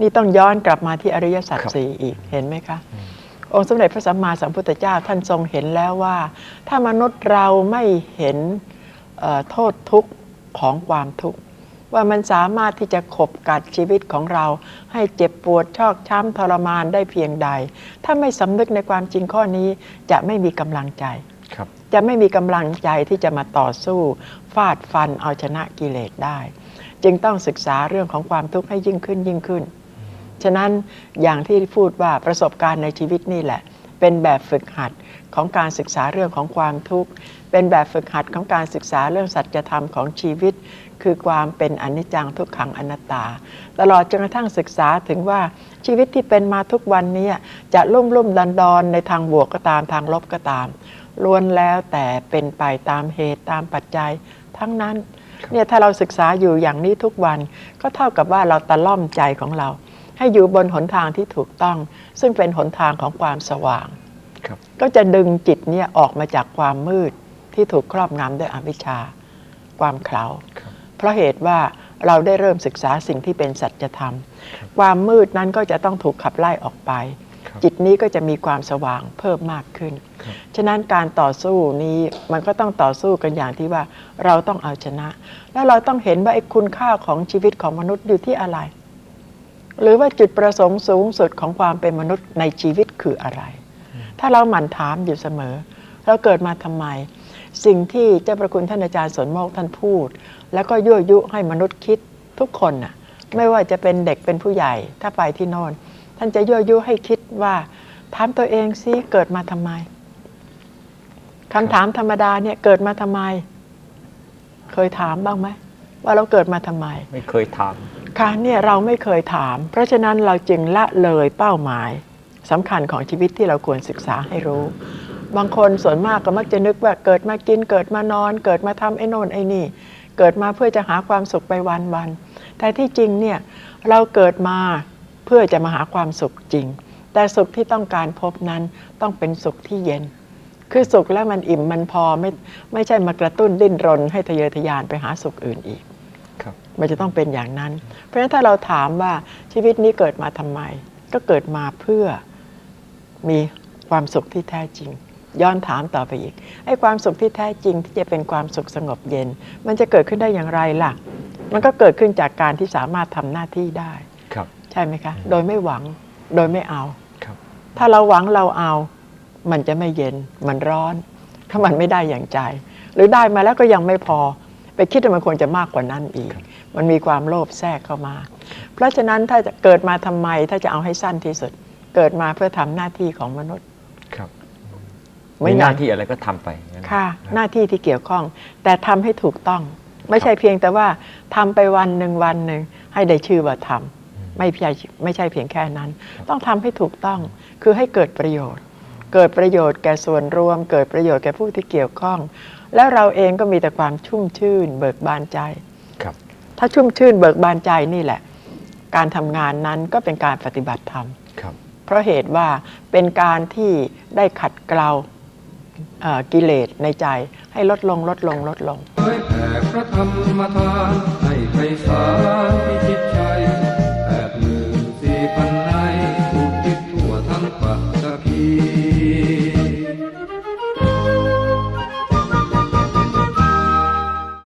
นี่ต้องย้อนกลับมาที่อริยสัจครับสี่อีกเห็นไหมคะ องค์สมเด็จพระสัมมาสัมพุทธเจ้าท่านทรงเห็นแล้วว่า ถ้ามนุษย์เราไม่เห็นเอ่อโทษทุกข์ของความทุกข์ว่ามันสามารถที่จะขบกัดชีวิตของเรา ให้เจ็บปวดชอกช้ำทรมานได้เพียงใด ถ้าไม่สำนึกในความจริงข้อนี้จะไม่มีกำลังใจครับจะไม่มีกำลังใจที่จะมาต่อสู้ฟาดฟันเอาชนะกิเลสได้ จึงต้องศึกษาเรื่องของความทุกข์ให้ยิ่งขึ้นยิ่งขึ้น ฉะนั้นอย่างที่พูดว่าประสบการณ์ในชีวิตนี่แหละ เป็นแบบฝึกหัดของการศึกษาเรื่องของความทุกข์ เป็นแบบฝึกหัดของการศึกษาเรื่องสัจธรรมของชีวิต คือความเป็นอนิจจังทุกขังอนัตตา ตลอดจนกระทั่งศึกษาถึงว่าชีวิตที่เป็นมาทุกวันนี้จะลุ่มลุ่มดันดอนในทางบวกก็ตามทางลบก็ตามล้วนแล้วแต่เป็นไปตามเหตุตามปัจจัยทั้งนั้นเนี่ยถ้าเราศึกษาอยู่อย่างนี้ทุกวันก็เท่ากับว่าเราตะล่อมใจของเรา ให้อยู่บนหนทางที่ถูกต้อง ซึ่งเป็นหนทางของความสว่างครับก็จะดึงจิตเนี่ยออกมาจากความมืดที่ถูกครอบงำด้วยอวิชชา ความเขลาครับเพราะเหตุว่าเราได้เริ่มศึกษาสิ่งที่เป็นสัจธรรม ความมืดนั้นก็จะต้องถูกขับไล่ออกไปครับจิตนี้ก็จะมีความสว่างเพิ่มมากขึ้นครับฉะนั้นการต่อสู้นี้มันก็ต้องต่อสู้กันอย่างที่ว่าเราต้องเอาชนะ แล้วเราต้องเห็นว่าไอ้คุณค่าของชีวิตของมนุษย์อยู่ที่อะไร หรือว่าจุดประสงค์สูงสุดของความเป็นมนุษย์ในชีวิตคืออะไร ถ้าเราหมั่นถามอยู่เสมอ เราเกิดมาทำไม สิ่งที่เจ้าประคุณท่านอาจารย์สนโมกท่านพูด แล้วก็ยั่วยุให้มนุษย์คิดทุกคนน่ะไม่ว่าจะเป็นเด็กเป็นผู้ใหญ่ถ้าไปที่โน่นท่านจะยั่วยุให้คิดว่าถามตัวเองซิเกิดมาทำไมคำถามธรรมดาเนี่ยเกิดมาทำไม เคยถามบ้างไหมว่าเราเกิดมาทำไม ไม่เคยถาม ค่ะเนี่ยเราไม่เคยถาม เพราะฉะนั้นเราจึงละเลยเป้าหมายสำคัญของชีวิตที่เราควรศึกษาให้รู้ บางคนส่วนมากก็มักจะนึกว่าเกิดมากินเกิดมานอน เกิดมาทำไอ้น่นไอ้นี่ เกิดมาเพื่อจะหาความสุขไปวันวันแต่ที่จริงเนี่ยเราเกิดมาเพื่อจะมาหาความสุขจริง แต่สุขที่ต้องการพบนั้นต้องเป็นสุขที่เย็น คือสุขแล้วมันอิ่มมันพอไม่ไม่ใช่มากระตุ้นดิ้นรนให้ทะเยอทะยานไปหาสุขอื่นอีก มันจะต้องเป็นอย่างนั้น เพราะฉะนั้นถ้าเราถามว่าชีวิตนี้เกิดมาทำไม ก็เกิดมาเพื่อมีความสุขที่แท้จริง ย้อนถามต่อไปอีกไอ้ความสุขที่แท้จริงที่จะเป็นความสุขสงบเย็น มันจะเกิดขึ้นได้อย่างไรล่ะ มันก็เกิดขึ้นจากการที่สามารถทำหน้าที่ได้ครับ ใช่ไหมคะ โดยไม่หวังโดยไม่เอาครับ ถ้าเราหวังเราเอา มันจะไม่เย็นมันร้อนถ้ามันไม่ได้อย่างใจ หรือได้มาแล้วก็ยังไม่พอ ไปคิดว่ามันควรจะมากกว่านั้นอีก มันมีความโลภแทรกเข้ามา เพราะฉะนั้นถ้าจะเกิดมาทำไมถ้าจะเอาให้สั้นที่สุด เกิดมาเพื่อทำหน้าที่ของมนุษย์ครับไม่มีหนานน้าที่อะไรก็ทำไปงั้นค่ะรับหน้าที่ที่เกี่ยวข้อง แต่ทำให้ถูกต้อง ไม่ใช่เพียงแต่ว่าทำไปวันหนึ่งวันหนึ่งให้ได้ชื่อว่าทำไม่ใช่ไม่ใช่เพียงแค่นั้น ต้องทำให้ถูกต้องคือให้เกิดประโยชน์ เกิดประโยชน์แก่ส่วนรวม เกิดประโยชน์แก่ผู้ที่เกี่ยวข้อง แล้วเราเองก็มีแต่ความชุ่มชื่น เบิกบานใจครับ ถ้าชุ่มชื่นเบิกบานใจนี่แหละ การทำงานนั้นก็เป็นการปฏิบัติธรรมครับ เพราะเหตุว่าเป็นการที่ได้ขัดเกลากิเลสในใจให้ลดลงลดลงลดลงแผ่พนึ่นสี่พันไร่ถูกทิศทั่วทั้งปัตตภี